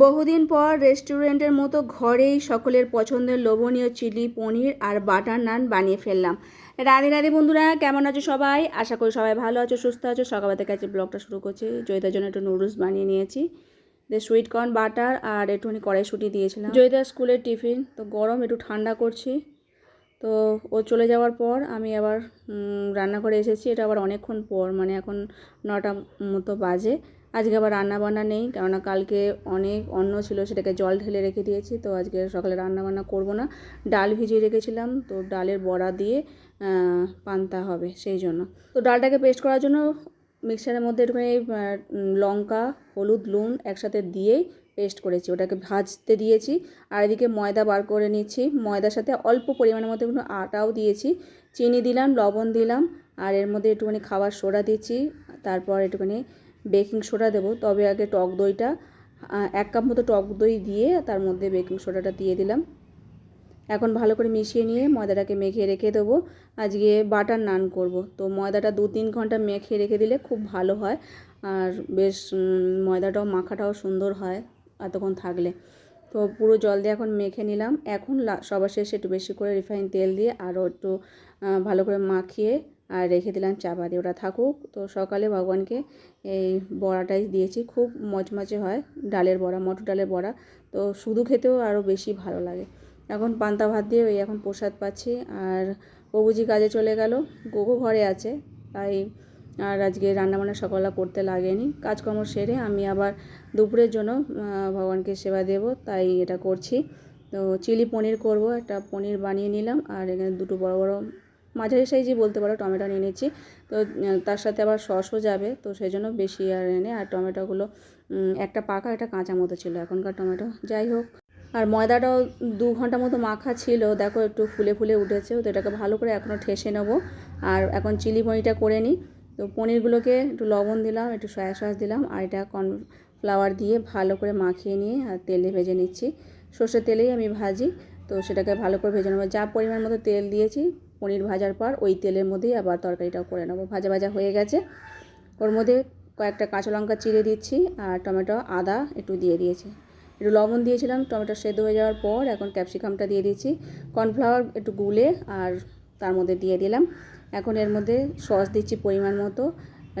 বহুদিন পর রেস্টুরেন্টের মতো ঘরেই সকলের পছন্দের লোভনীয় চিলি, পনির আর বাটার নান বানিয়ে ফেললাম। রাধে রাধে বন্ধুরা, কেমন আছো সবাই? আশা করি সবাই ভালো আছো, সুস্থ আছো। সকালবেলা কাছে ব্লগটা শুরু করছি। জয়িতার জন্য একটু নুডলস বানিয়ে নিয়েছি। যে সুইট কর্ন বাটার আর একটুখানি কড়াইশুটি দিয়েছিলাম। জয়িতার স্কুলের টিফিন, তো গরম, একটু ঠান্ডা করছি। তো ও চলে যাওয়ার পর আমি আবার রান্নাঘরে এসেছি। এটা আবার অনেকক্ষণ পর মানে এখন নটা মতো বাজে। আজকে আবার রান্না বান্না নেই, কেননা কালকে অনেক অন্ন ছিল, সেটাকে জল ঢেলে রেখে দিয়েছি, তো আজকে সকালে রান্না বান্না করব না। ডাল ভিজিয়ে রেখেছিলাম, তো ডালের বড়া দিয়ে পান্তা হবে সেই জন্য। তো ডালটাকে পেস্ট করার জন্য মিক্সারের মধ্যে একটুখানি লঙ্কা, হলুদ, নুন একসাথে দিয়েই পেস্ট করেছি। ওটাকে ভাজতে দিয়েছি, আর এদিকে ময়দা বার করে নিচ্ছি। ময়দার সাথে অল্প পরিমাণের মধ্যে একটু আটাও দিয়েছি, চিনি দিলাম, লবণ দিলাম, আর এর মধ্যে একটুখানি খাবার সোডা দিচ্ছি, তারপর একটুখানি বেকিং সোডা দেবো। তবে আগে টক দইটা এক কাপ মতো টক দই দিয়ে তার মধ্যে বেকিং সোডাটা দিয়ে দিলাম। এখন ভালো করে মিশিয়ে নিয়ে ময়দাটাকে মেখে রেখে দেবো। আজকে বাটার নান করব। তো ময়দাটা দু তিন ঘণ্টা মেখে রেখে দিলে খুব ভালো হয়। আর বেশ ময়দাটাও, মাখাটাও সুন্দর হয় এতক্ষণ থাকলে। তো পুরো জল দিয়ে এখন মেখে নিলাম। এখন সবার শেষে একটু বেশি করে রিফাইন তেল দিয়ে আরও একটু ভালো করে মাখিয়ে আর রেখে দিলাম চাপা দিয়ে ওটা থাকুক। তো সকালে ভগবানকে এই বড়াটাই দিয়েছি। খুব মচমচে হয়, ডালের বড়া, মটর ডালের বড়া। তো শুধু খেতেও আরও বেশি ভালো লাগে। এখন পান্তা ভাত দিয়ে ওই এখন প্রসাদ পাচ্ছি। আর প্রভুজি কাজে চলে গেল। গোগো ঘরে আছে, তাই আর আজকে রান্নাবান্না সকালবেলা করতে লাগেনি। কাজকর্ম সেরে আমি আবার দুপুরের জন্য ভগবানকে সেবা দেব, তাই এটা করছি। তো চিলি পনির করব, একটা পনির বানিয়ে নিলাম। আর এখানে দুটো বড় বড় মাঝারি সাইজই বলতে পারো, টমেটো নিয়ে নিচ্ছি। তো তার সাথে আবার সসও যাবে, তো সেই জন্য বেশি আর এনে, আর টমেটোগুলো একটা পাকা, একটা কাঁচা মতো ছিল এখনকার টমেটো। যাই হোক, আর ময়দাটাও দু ঘণ্টা মতো মাখা ছিল, দেখো একটু ফুলে ফুলে উঠেছে, তো এটাকে ভালো করে এখনও ঠেসে নেব। আর এখন চিলি পনিরটা করে নিই, তো পনিরগুলোকে একটু লবণ দিলাম, একটু সয়া সস দিলাম, আর এটা কর্নফ্লাওয়ার দিয়ে ভালো করে মাখিয়ে নিয়ে, আর তেলে ভেজে নিচ্ছি। সর্ষের তেলেই আমি ভাজি, তো সেটাকে ভালো করে ভেজে নেব। যা পরিমাণ মতো তেল দিয়েছি পনির ভাজার পর ওই তেলের মধ্যেই আবার তরকারিটাও করে নেব। ভাজা ভাজা হয়ে গেছে। ওর মধ্যে কয়েকটা কাঁচা লঙ্কা চিড়ে দিচ্ছি আর টমেটো আদা একটু দিয়ে দিয়েছি। একটু লবণ দিয়েছিলাম, টমেটো সেদ্ধ হয়ে যাওয়ার পর এখন ক্যাপসিকামটা দিয়ে দিচ্ছি। কর্নফ্লাওয়ার একটু গুলে আর তার মধ্যে দিয়ে দিলাম। এখন এর মধ্যে সস দিচ্ছি পরিমাণ মতো।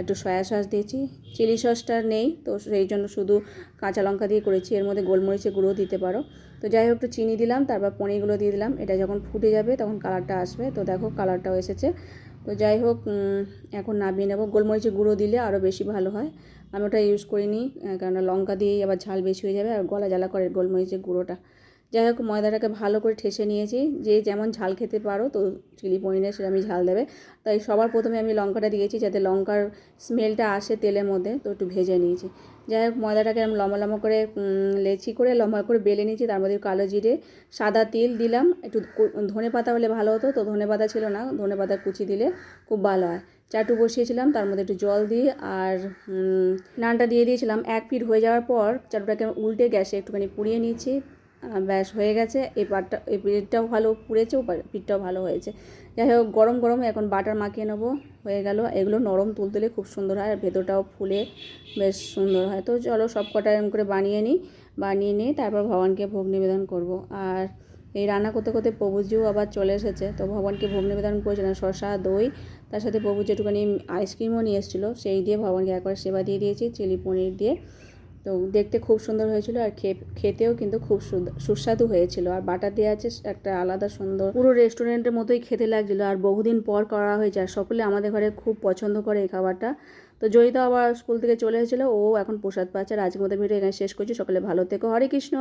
একটু সয়া সস দিয়েছি, চিলি সসটা নেই, তো সেই জন্য শুধু কাঁচা লঙ্কা দিয়ে করেছি, এর মধ্যে গোলমরিচের গুঁড়ো দিতে পারো। তো যাই হোক, একটু চিনি দিলাম, তারপর পনিরগুলো দিয়ে দিলাম, এটা যখন ফুটে যাবে তখন কালারটা আসবে, তো দেখো কালারটাও এসেছে। তো যাই হোক এখন নামিয়ে নেব, গোলমরিচের গুঁড়ো দিলে আরও বেশি ভালো হয়। আমি ওটা ইউজ করিনি কেননা লঙ্কা দিয়েই আবার ঝাল বেশি হয়ে যাবে, আর গলা জ্বালা করে গোলমরিচের গুঁড়োটা। যাই হোক, ময়দাটাকে ভালো করে ঠেসে নিয়েছি। যে যেমন ঝাল খেতে পারো, তো চিলি পনিরে সেটা আমি ঝাল দেবে। তাই সবার প্রথমে আমি লঙ্কাটা দিয়েছি যাতে লঙ্কার স্মেলটা আসে তেলের মধ্যে, তো একটু ভেজে নিয়েছি। যাই হোক, ময়দাটাকে আমি লম্বা লম্বা করে লেচি করে, লম্বা করে বেলে নিয়েছি। তার মধ্যে কালো জিরে, সাদা তিল দিলাম। একটু ধনে পাতা হলে ভালো হতো, তো ধনে পাতা ছিল না। ধনে পাতা কুচি দিলে খুব ভালো হয়। চাটু বসিয়েছিলাম, তার মধ্যে একটু জল দিয়ে আর নানটা দিয়ে দিয়েছিলাম। এক পিঠ হয়ে যাওয়ার পর চাটুটাকে উল্টে গ্যাসে একটুখানি পুড়িয়ে নিয়েছি। ব্যাস হয়ে গেছে। এই পাটটা, এই পিঠটাও ভালো পুড়েছে ও পিঠটাও ভালো হয়েছে। যাই হোক, গরম গরম এখন বাটার মাখিয়ে নেব। হয়ে গেল। এগুলো নরম তুলতুলে খুব সুন্দর হয়, আর ভেতরটাও ফুলে বেশ সুন্দর হয়। তো চলো সব কটা এরকম করে বানিয়ে নিই, বানিয়ে নিয়ে তারপর ভগবানকে ভোগ নিবেদন করব। আর এই রান্না করতে করতে প্রভুজিও আবার চলে এসেছে। তো ভগবানকে ভোগ নিবেদন করেছিলাম শসা, দই, তার সাথে প্রভুজি একটুখানি আইসক্রিমও নিয়ে এসেছিল। সেই দিয়ে ভগবানকে একবার সেবা দিয়ে দিয়েছি, চিলি পনির দিয়ে। তো দেখতে খুব সুন্দর হয়েছিল আর খেতেও কিন্তু খুব সুস্বাদু হয়েছিল। আর বাটার দেওয়া আছে একটা আলাদা সুন্দর পুরো রেস্টুরেন্টের মতোই খেতে লাগছিল। আর বহুদিন পর করা হয়েছে। আর সকলে আমাদের ঘরে খুব পছন্দ করে এই খাবারটা। তো জয়িতা আবার স্কুল থেকে চলে এসেছিল। ও এখন প্রসাদ পাচ্ছে। আর আজকের মতো ভিডিও এখানে শেষ করছি। সকলে ভালো থেকো। হরে কৃষ্ণ!